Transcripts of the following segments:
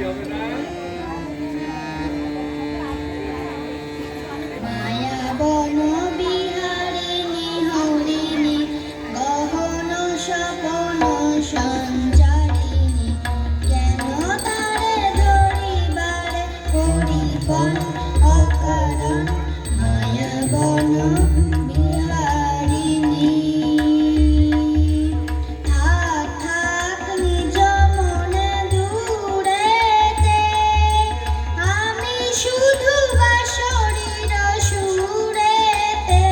হবে না শুধু বাঁশরীর সুরেতে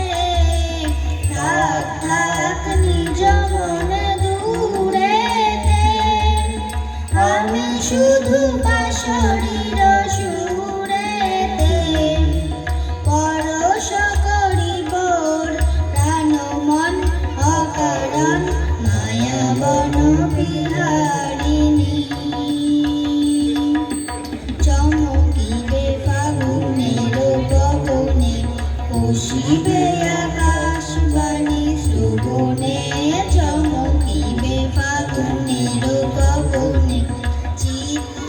থাক থাক নিজ মনে দূরেতে। আমি শুধু বাঁশরীর ভাসিবে আকাশ বাণী সুগুণে চমকিবে ফাগুনের কবনে চিত্ত